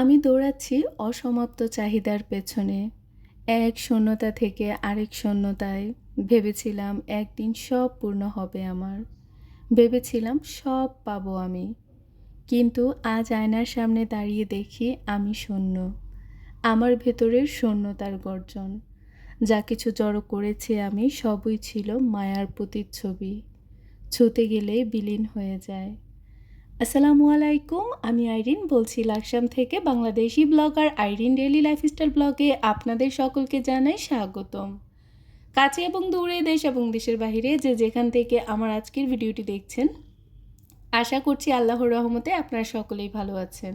আমি দৌড়াচ্ছি অসমাপ্ত চাহিদার পেছনে। এক শূন্যতা থেকে আরেক শূন্যতায়। ভেবেছিলাম একদিন সব পূর্ণ হবে আমার। ভেবেছিলাম সব পাবো আমি। কিন্তু আজ আয়নার সামনে দাঁড়িয়ে দেখি আমি শূন্য। আমার ভেতরের শূন্যতার গর্জন। যা কিছু জড়ো করেছি আমি সবই ছিল মায়ার প্রতিচ্ছবি। ছুতে গেলেই বিলীন হয়ে যায়। আসসালামু আলাইকুম, আমি আইরিন বলছি লাকসাম থেকে Bangladeshi blogger Irene daily lifestyle ব্লগে আপনাদের সকলকে জানাই স্বাগতম। কাছে এবং দূরে, দেশ এবং দেশের বাইরে যে যেখান থেকে আমার আজকের ভিডিওটি দেখছেন, আশা করছি আল্লাহর রহমতে আপনারা সকলেই ভালো আছেন।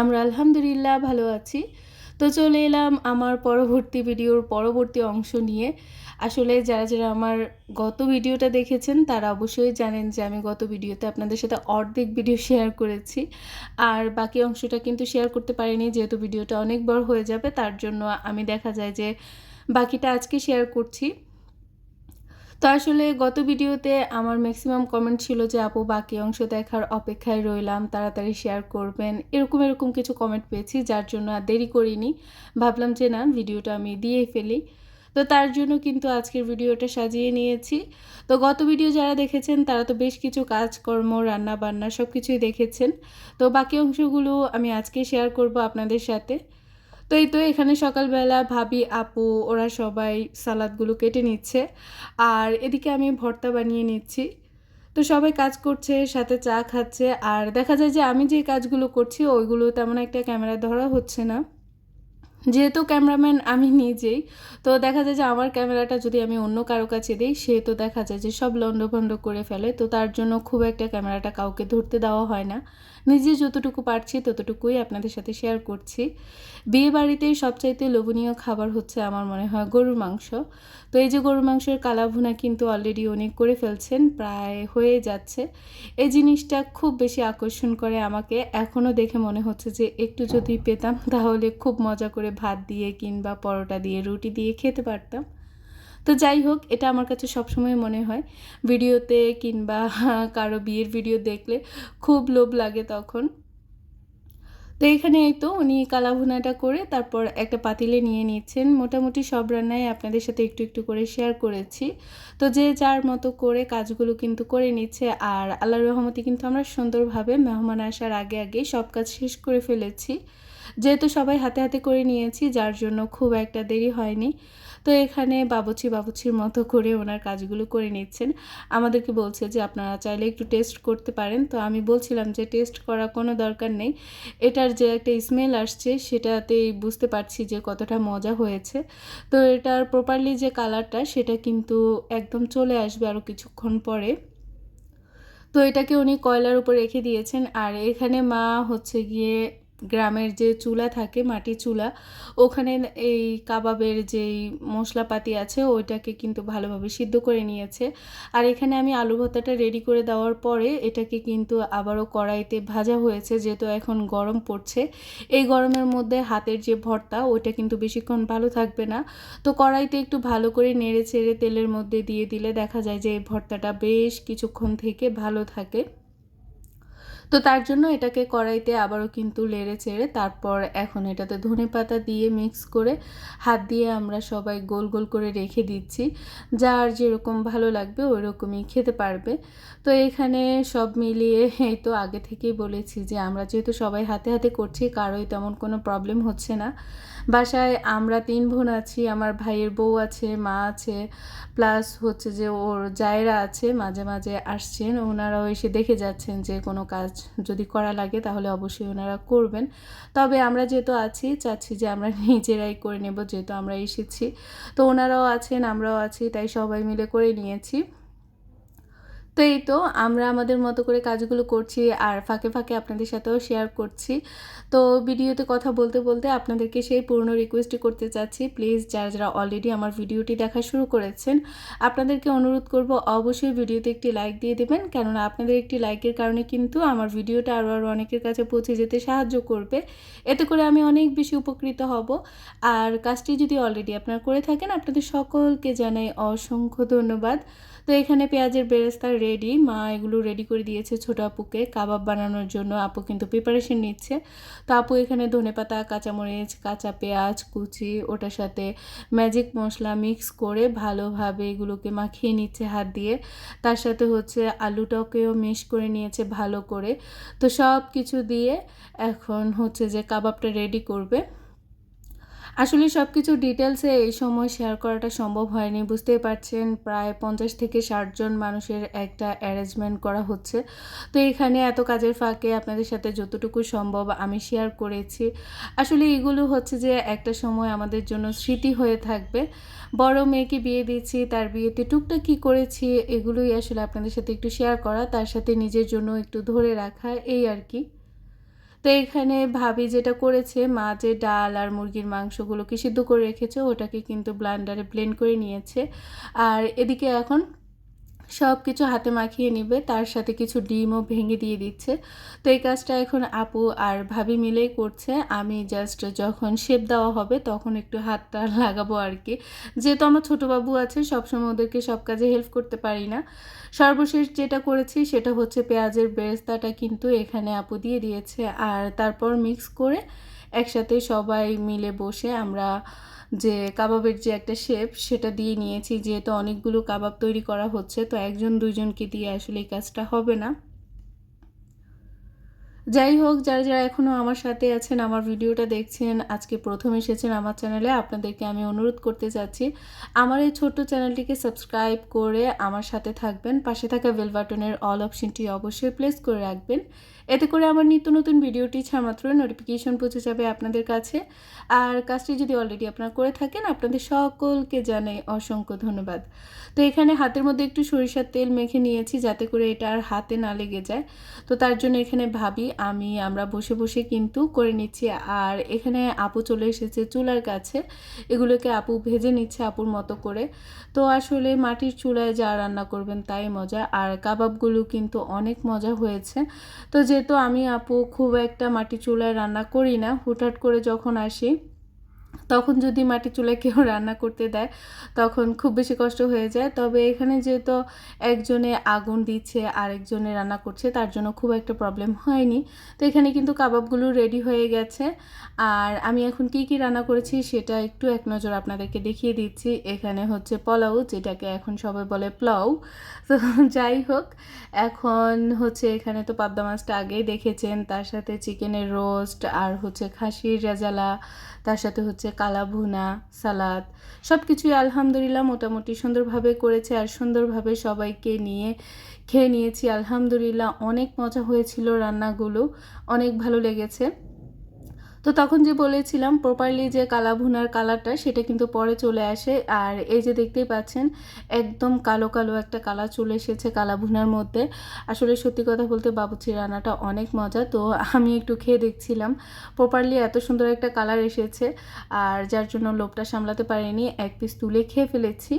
আমরা আলহামদুলিল্লাহ ভালো আছি। তো চলে এলাম আমার পরবর্তী ভিডিওর পরবর্তী অংশ নিয়ে। আসলে যারা যারা আমার গত ভিডিওটা দেখেছেন, তারা অবশ্যই জানেন যে আমি গত ভিডিওতে আপনাদের সাথে অর্ধেক ভিডিও শেয়ার করেছি। আর বাকি অংশটা কিন্তু শেয়ার করতে পারিনি, যেহেতু ভিডিওটা অনেক বড় হয়ে যাবে, তার জন্য আমি দেখা যায় যে বাকিটা আজকে শেয়ার করছি। তো আসলে গত ভিডিওতে আমার ম্যাক্সিমাম কমেন্ট ছিল যে, আপু, বাকি অংশ দেখার অপেক্ষায় রইলাম, তাড়াতাড়ি শেয়ার করবেন। এরকম এরকম কিছু কমেন্ট পেয়েছি, যার জন্য আর দেরি করিনি। ভাবলাম যে, না, ভিডিওটা আমি দিয়েই ফেলি। তো তার জন্য কিন্তু আজকের ভিডিওটা সাজিয়ে নিয়েছি। তো গত ভিডিও যারা দেখেছেন, তারা তো বেশ কিছু কাজকর্ম রান্না বান্না সব কিছুই দেখেছেন। তো বাকি অংশগুলো আমি আজকে শেয়ার করব আপনাদের সাথে। তো এই তো এখানে সকালবেলা ভাবি, আপু, ওরা সবাই সালাদগুলো কেটে নিচ্ছে। আর এদিকে আমি ভর্তা বানিয়ে নিচ্ছি। তো সবাই কাজ করছে, সাথে চা খাচ্ছে। আর দেখা যায় যে আমি যে কাজগুলো করছি, ওইগুলো তেমন একটা ক্যামেরা ধরা হচ্ছে না। যেহেতু ক্যামেরাম্যান আমি নিজেই, তো দেখা যায় যে আমার ক্যামেরাটা যদি আমি অন্য কারও কাছে দিই, সে তো দেখা যায় যে সব লন্ডভন্ড করে ফেলে, তো তার জন্য খুব একটা ক্যামেরাটা কাউকে ধরতে দেওয়া হয় না। নিজে যতটুকু পারছি ততটুকুই আপনাদের সাথে শেয়ার করছি। বিয়ে বাড়িতে সবচাইতে লোভনীয় খাবার হচ্ছে আমার মনে হয় গরুর মাংস। তো এই যে গরুর মাংসের কালাভুনা কিন্তু অলরেডি অনেক করে ফেলছেন, প্রায় হয়ে যাচ্ছে। এই জিনিসটা খুব বেশি আকর্ষণ করে আমাকে। এখনও দেখে মনে হচ্ছে যে একটু যদি পেতাম তাহলে খুব মজা করে ভাত দিয়ে কিংবা পরোটা দিয়ে, রুটি দিয়ে খেতে পারতাম। তো যাই হোক, এটা আমার কাছে সবসময় মনে হয়। ভিডিওতে কিংবা কারও বিয়ের ভিডিও দেখলে খুব লোভ লাগে তখন। তো এখানে এই তো উনি কালাভুনাটা করে তারপর একটা পাতিলে নিয়ে নিচ্ছেন। মোটামুটি সব রান্নাই আপনাদের সাথে একটু একটু করে শেয়ার করেছি। তো যে যার মতো করে কাজগুলো কিন্তু করে নিচ্ছে আর আল্লাহর রহমতে কিন্তু আমরা সুন্দরভাবে মেহমান আসার আগে আগে সব কাজ শেষ করে ফেলেছি। যেহেতু সবাই হাতে হাতে করে নিয়েছি, যার জন্য খুব একটা দেরি হয়নি। তো এখানে বাবুচি বাবুচির মতো করে ওনার কাজগুলো করে নিচ্ছেন। আমাদেরকে বলছে যে আপনারা চাইলে একটু টেস্ট করতে পারেন। তো আমি বলছিলাম যে টেস্ট করা কোনো দরকার নেই। এটার যে একটা স্মেল আসছে সেটাতেই বুঝতে পারছি যে কতটা মজা হয়েছে। তো এটার প্রপারলি যে কালারটা সেটা কিন্তু একদম চলে আসবে আরও কিছুক্ষণ পরে। তো এটাকে উনি কয়লার উপর রেখে দিয়েছেন। আর এখানে মা হচ্ছে গিয়ে গ্রামের যে চুলা থাকে মাটি চুলা, ওখানে এই কাবাবের যেই মশলাপাতি আছে, ওইটাকে কিন্তু ভালোভাবে সিদ্ধ করে নিয়েছে। আর এখানে আমি আলু ভর্তাটা রেডি করে দেওয়ার পরে এটাকে কিন্তু আবারও কড়াইতে ভাজা হয়েছে, যেহেতু এখন গরম পড়ছে। এই গরমের মধ্যে হাতের যে ভর্তা, ওইটা কিন্তু বেশিক্ষণ ভালো থাকবে না। তো কড়াইতে একটু ভালো করে নেড়ে চেড়ে তেলের মধ্যে দিয়ে দিলে দেখা যায় যে এই ভর্তাটা বেশ কিছুক্ষণ থেকে ভালো থাকে। তো তার জন্য এটাকে কড়াইতে আবারও কিন্তু লেড়ে চেড়ে তারপর এখন এটাতে ধনে পাতা দিয়ে মিক্স করে হাত দিয়ে আমরা সবাই গোল গোল করে রেখে দিচ্ছি। যার যেরকম ভালো লাগবে ওই রকমই খেতে পারবে। তো এখানে সব মিলিয়ে এই তো আগে থেকেই বলেছি যে আমরা যেহেতু সবাই হাতে হাতে করছি, কারোই তেমন কোনো প্রবলেম হচ্ছে না। বাসায় আমরা তিন বোন আছি, আমার ভাইয়ের বউ আছে, মা আছে প্লাস হচ্ছে যে ওর জায়রা আছে, মাঝে মাঝে আসছেন, ওনারাও এসে দেখে যাচ্ছেন যে কোনো কাজ যদি করা লাগে তাহলে অবশ্যই ওনারা করবেন। তবে আমরা যেহেতু আছি, চাচ্ছি যে আমরা নিজেরাই করে নেব, যেহেতু আমরা এসেছি। তো ওনারাও আছেন, আমরাও আছি, তাই সবাই মিলে করে নিয়েছি। তো এই তো, আমরা আমাদের মতো করে কাজগুলো করছি আর ফাঁকে ফাঁকে আপনাদের সাথেও শেয়ার করছি। তো ভিডিওতে কথা বলতে বলতে আপনাদেরকে সেই পুরনো রিকোয়েস্টই করতে চাচ্ছি। প্লিজ যারা যারা অলরেডি আমার ভিডিওটি দেখা শুরু করেছেন, আপনাদেরকে অনুরোধ করব অবশ্যই ভিডিওতে একটি লাইক দিয়ে দেবেন। কেননা আপনাদের একটি লাইকের কারণে কিন্তু আমার ভিডিওটা আরও আরও অনেকের কাছে পৌঁছে যেতে সাহায্য করবে। এতে করে আমি অনেক বেশি উপকৃত হব। আর কাজটি যদি অলরেডি আপনারা করে থাকেন, আপনাদের সকলকে জানাই অসংখ্য ধন্যবাদ। তো এখানে পেঁয়াজের বেরেস্তা রেডি মা এগুলো রেডি করে দিয়েছে ছোটো আপুকে। কাবাব বানানোর জন্য আপু কিন্তু প্রিপারেশন নিচ্ছে। তো আপু এখানে ধনেপাতা কাঁচামরিচ, কাঁচা পেঁয়াজ, কুচি, ওটার সাথে ম্যাজিক মশলা মিক্স করে ভালোভাবে এগুলোকে মাখিয়ে নিচ্ছে হাত দিয়ে। তার সাথে হচ্ছে আলুটাকেও মিক্স করে নিয়েছে ভালো করে। তো সব কিছু দিয়ে এখন হচ্ছে যে কাবাবটা রেডি করবে। আসলে সব কিছু ডিটেলসে এই সময় শেয়ার করাটা সম্ভব হয়নি। বুঝতেই পারছেন, প্রায় পঞ্চাশ থেকে ষাটজন মানুষের একটা অ্যারেঞ্জমেন্ট করা হচ্ছে। তো এখানে এত কাজের ফাঁকে আপনাদের সাথে যতটুকু সম্ভব আমি শেয়ার করেছি। আসলে এগুলো হচ্ছে যে একটা সময় আমাদের জন্য স্মৃতি হয়ে থাকবে। বড় মেয়েকে বিয়ে দিচ্ছি তার বিয়েতে টুকটাক কী করেছি, এগুলোই আসলে আপনাদের সাথে একটু শেয়ার করা, তার সাথে নিজের জন্য একটু ধরে রাখা, এই আর কি। তো এখানে ভাবি যেটা করেছে, মা যে ডাল আর মুরগির মাংসগুলোকে সিদ্ধ করে রেখেছে, ওটাকে কিন্তু ব্লান্ডারে ব্লেন্ড করে নিয়েছে। আর এদিকে এখন সব কিছু হাতে মাখিয়ে নিবে, তার সাথে কিছু ডিমও ভেঙে দিয়ে দিচ্ছে। তো এই কাজটা এখন আপু আর ভাবি মিলেই করছে। আমি জাস্ট যখন শেপ দেওয়া হবে তখন একটু হাতটা লাগাবো আর কি। যেহেতু আমার ছোটো বাবু আছে, সবসময় ওদেরকে সব কাজে হেল্প করতে পারি না। সর্বশেষ যেটা করেছি সেটা হচ্ছে পেঁয়াজের বেরেস্তাটা কিন্তু এখানে আপু দিয়ে দিয়েছে। আর তারপর মিক্স করে একসাথে সবাই মিলে বসে আমরা যে কাবাবের যে একটা শেপ সেটা দিয়ে নিয়েছি। যেহেতু অনেকগুলো কাবাব তৈরি করা হচ্ছে, তো একজন দুইজনকে দিয়ে আসলে এই কাজটা হবে না। যাই হোক, যারা যারা এখনও আমার সাথে আছেন, আমার ভিডিওটা দেখছেন, আজকে প্রথম এসেছেন আমার চ্যানেলে আপনাদেরকে আমি অনুরোধ করতে চাচ্ছি, আমার এই ছোট্ট চ্যানেলটিকে সাবস্ক্রাইব করে আমার সাথে থাকবেন। পাশে থাকা বেল বাটনের অল অপশনটি অবশ্যই প্লেস করে রাখবেন। এতে করে আমার নিত্য নতুন ভিডিওটি ছাড়া মাত্র নোটিফিকেশন পৌঁছে যাবে আপনাদের কাছে। আর কাজটি যদি অলরেডি আপনারা করে থাকেন, আপনাদের সকলকে জানাই অসংখ্য ধন্যবাদ। তো এখানে হাতের মধ্যে একটু সরিষার তেল মেখে নিয়েছি, যাতে করে এটা আর হাতে না লেগে যায়। তো তার জন্য এখানে ভাবি আমি, আমরা বসে বসে কিন্তু করে নিচ্ছি। আর এখানে আপু চলে এসেছে চুলার কাছে। এগুলোকে আপু ভেজে নিচ্ছে আপুর মতো করে। তো আসলে মাটির চুলায় যা রান্না করবেন তাই মজা। আর কাবাবগুলো কিন্তু অনেক মজা হয়েছে। তো যেহেতু আমি আপু খুব একটা মাটির চুলায় রান্না করি না, হুটহাট করে যখন আসি তখন যদি মাটির চুলায় কেউ রান্না করতে দেয়, তখন খুব বেশি কষ্ট হয়ে যায়। তবে এখানে যেহেতু একজনে আগুন দিচ্ছে, আরেকজনে রান্না করছে, তার জন্য খুব একটা প্রবলেম হয়নি। তো এখানে কিন্তু কাবাবগুলো রেডি হয়ে গেছে। আর আমি এখন কি কি রান্না করেছি সেটা একটু এক নজর আপনাদেরকে দেখিয়ে দিচ্ছি। এখানে হচ্ছে পোলাও, যেটাকে এখন সবাই বলে প্লাউ তো যাই হোক, এখন হচ্ছে এখানে তো পাবদা মাছটা আগেই দেখেছেন। তার সাথে চিকেনের রোস্ট আর হচ্ছে খাসির রেজালা তার সাথে হচ্ছে কালা ভুনা, সালাদ সব কিছুই আলহামদুলিল্লাহ মোটামুটি সুন্দরভাবে করেছে আর সুন্দরভাবে সবাইকে নিয়ে খেয়ে নিয়েছি। আলহামদুলিল্লাহ অনেক মজা হয়েছিল রান্নাগুলো, অনেক ভালো লেগেছে। তো তখন যে বলেছিলাম প্রপারলি যে কালা ভুনার কালারটা সেটা কিন্তু পরে চলে আসে। আর এই যে দেখতেই পাচ্ছেন, একদম কালো কালো একটা কালার চলে এসেছে কালা ভুনার মধ্যে। আসলে সত্যি কথা বলতে বাবুচি রান্নাটা অনেক মজা। তো আমি একটু খেয়ে দেখছিলাম প্রপারলি এত সুন্দর একটা কালার এসেছে। আর যার জন্য লোভটা সামলাতে পারিনি, এক পিস তুলে খেয়ে ফেলেছি।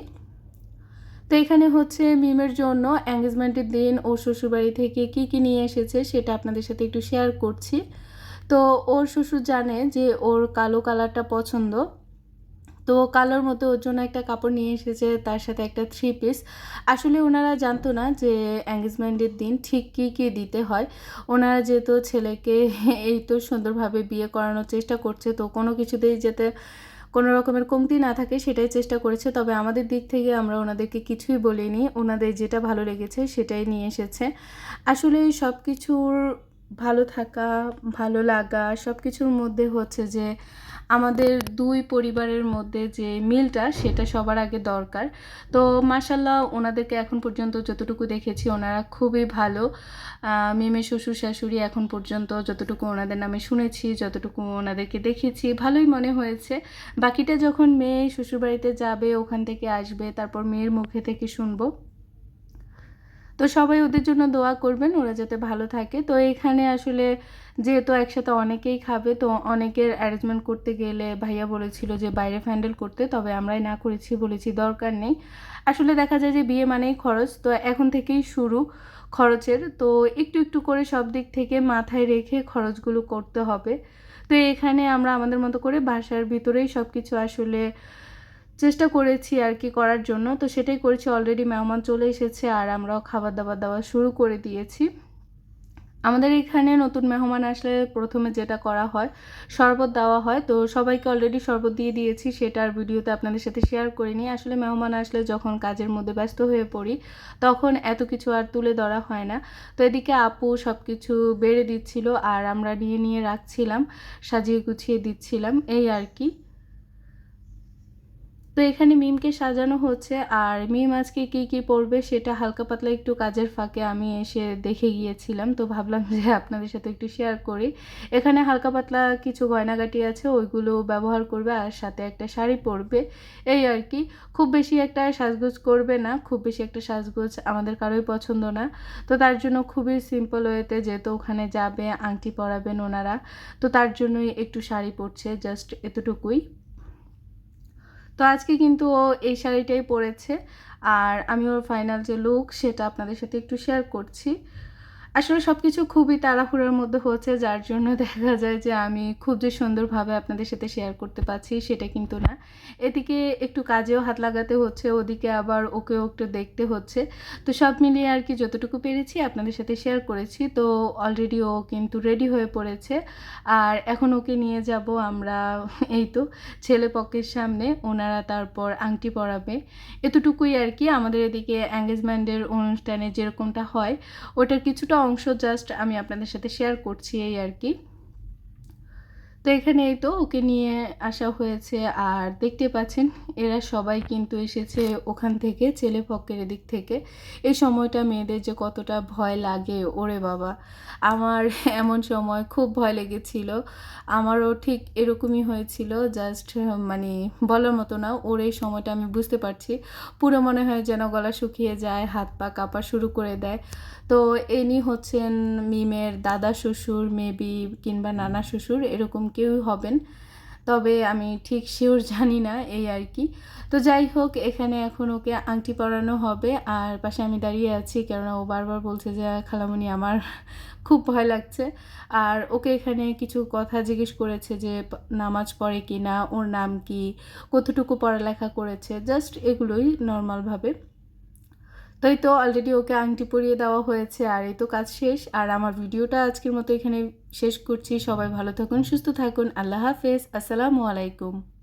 তো এখানে হচ্ছে মিমের জন্য এঙ্গেজমেন্টের দিন ও শ্বশুরবাড়ি থেকে কি কি নিয়ে এসেছে সেটা আপনাদের সাথে একটু শেয়ার করছি। তো ওর শ্বশুর জানে যে ওর কালো কালারটা পছন্দ। তো কালোর মতো ওর জন্য একটা কাপড় নিয়ে এসেছে, তার সাথে একটা থ্রি পিস আসলে ওনারা জানতো না যে এঙ্গেজমেন্টের দিন ঠিক কী কী দিতে হয়। ওনারা যেহেতু ছেলেকে এই তো সুন্দরভাবে বিয়ে করানোর চেষ্টা করছে, তো কোনো কিছুতেই যেতে কোনো রকমের কমতি না থাকে সেটাই চেষ্টা করেছে। তবে আমাদের দিক থেকে আমরা ওনাদেরকে কিছুই বলিনি। ওনাদের যেটা ভালো লেগেছে সেটাই নিয়ে এসেছে। আসলে সব কিছুর ভালো থাকা, ভালো লাগা সব কিছুর মধ্যে হচ্ছে যে আমাদের দুই পরিবারের মধ্যে যে মিলটা সেটা সবার আগে দরকার। তো মাসাল্লাহ ওনাদেরকে এখন পর্যন্ত যতটুকু দেখেছি ওনারা খুবই ভালো। মেমে, শ্বশুর, শাশুড়ি এখন পর্যন্ত যতটুকু ওনাদের নামে শুনেছি, যতটুকু ওনাদেরকে দেখেছি, ভালোই মনে হয়েছে। বাকিটা যখন মেয়ে শ্বশুরবাড়িতে যাবে, ওখান থেকে আসবে, তারপর মেয়ের মুখে থেকে শুনব। তো সবাই ওদের জন্য দোয়া করবেন, ওরা যাতে ভালো থাকে। তো এখানে আসলে যেহেতু একসাথে অনেকেই খাবে, তো অনেকের অ্যারেঞ্জমেন্ট করতে গেলে ভাইয়া বলেছিল যে বাইরে ফ্যান্ডেল করতে, তবে আমরাই না করেছি বলেছি, দরকার নেই। আসলে দেখা যায় যে বিয়ে মানেই খরচ, তো এখন থেকেই শুরু খরচের। তো একটু একটু করে সব দিক থেকে মাথায় রেখে খরচগুলো করতে হবে। তো এখানে আমরা আমাদের মতো করে বাসার ভিতরেই সব কিছু আসলে চেষ্টা করেছি আর কি করার জন্য। তো সেটাই করেছি অলরেডি মেহমান চলে এসেছে আর আমরাও খাবার দাবার দেওয়া শুরু করে দিয়েছি। আমাদের এখানে নতুন মেহমান আসলে প্রথমে যেটা করা হয়, শরবত দেওয়া হয়। তো সবাইকে অলরেডি শরবত দিয়ে দিয়েছি সেটার ভিডিওতে আপনাদের সাথে শেয়ার করে নিই আসলে মেহমান আসলে যখন কাজের মধ্যে ব্যস্ত হয়ে পড়ি, তখন এত কিছু আর তুলে ধরা হয় না। তো এদিকে আপু সব কিছু বেড়ে দিচ্ছিল আর আমরা নিয়ে নিয়ে রাখছিলাম, সাজিয়ে গুছিয়ে দিচ্ছিলাম, এই আর কি। তো এখানে মিমকে সাজানো হচ্ছে। আর মিম আজকে কী কী পরবে সেটা হালকা পাতলা একটু কাজের ফাঁকে আমি এসে দেখে গিয়েছিলাম। তো ভাবলাম যে আপনাদের সাথে একটু শেয়ার করি। এখানে হালকা পাতলা কিছু গয়নাগাটি আছে, ওইগুলো ব্যবহার করবে আর সাথে একটা শাড়ি পরবে। এই আর কি। খুব বেশি একটা সাজগোজ করবে না, খুব বেশি একটা সাজগোজ আমাদের কারোই পছন্দ না। তো তার জন্য খুবই সিম্পল ওয়েতে যেহেতু ওখানে যাবে, আংটি পরাবেন ওনারা। তো তার জন্যই একটু শাড়ি পরছে জাস্ট এতটুকুই। তো আজকে কিন্তু ও এই শাড়িটাই পরেছে। আর আমি ওর ফাইনাল যে লুক সেটা আপনাদের সাথে একটু শেয়ার করছি। আসলে সব কিছু খুবই তাড়াহুড়োর মধ্যে হচ্ছে, যার জন্য দেখা যায় যে আমি খুব যে সুন্দরভাবে আপনাদের সাথে শেয়ার করতে পারছি সেটা কিন্তু না। এদিকে একটু কাজেও হাত লাগাতে হচ্ছে, ওদিকে আবার ওকেও একটু দেখতে হচ্ছে। তো সব মিলিয়ে আর কি যতটুকু পেরেছি আপনাদের সাথে শেয়ার করেছি। তো অলরেডি ও কিন্তু রেডি হয়ে পড়েছে। আর এখন ওকে নিয়ে যাব আমরা এই তো ছেলে পক্ষের সামনে, ওনারা তারপর আংটি পরাবে। এতটুকুই আর কি আমাদের এদিকে এঙ্গেজমেন্টের অনুষ্ঠানে যেরকমটা হয়, ওটার কিছুটা অংশ জাস্ট আমি আপনাদের সাথে শেয়ার করছি এই আর কি। তো এখানে এই তো ওকে নিয়ে আসা হয়েছে। আর দেখতে পাচ্ছেন, এরা সবাই কিন্তু এসেছে ওখান থেকে, ছেলে পক্ষের এদিক থেকে। এই সময়টা মেয়েদের যে কতটা ভয় লাগে, ওরে বাবা। আমার এমন সময় খুব ভয় লেগেছিল। আমারও ঠিক এরকমই হয়েছিল জাস্ট মানে বলার মতো না, ওর এই সময়টা আমি বুঝতে পারছি। পুরো মনে হয় যেন গলা শুকিয়ে যায়, হাত পা কাঁপা শুরু করে দেয়। তো এনি হচ্ছেন মিমের দাদা শ্বশুর মেবি কিংবা নানা শ্বশুর, এরকম কেউই হবেন। তবে আমি ঠিক শিওর জানি না এই আর কি। তো যাই হোক, এখানে এখন ওকে আংটি পরানো হবে আর পাশে আমি দাঁড়িয়ে আছি কেননা ও বারবার বলছে যে খালামণি আমার খুব ভয় লাগছে। আর ওকে এখানে কিছু কথা জিজ্ঞেস করেছে যে নামাজ পড়ে কি না ওর নাম কি? কতটুকু পড়ালেখা করেছে? জাস্ট এগুলোই নর্মালভাবে তো এই তো অলরেডি ওকে আংটি পরিয়ে দেওয়া হয়েছে, আর এই তো কাজ শেষ। আর আমার ভিডিওটা আজকের মতো এখানে শেষ করছি। সবাই ভালো থাকুন, সুস্থ থাকুন। আল্লাহ হাফেজ। আসসালামু আলাইকুম।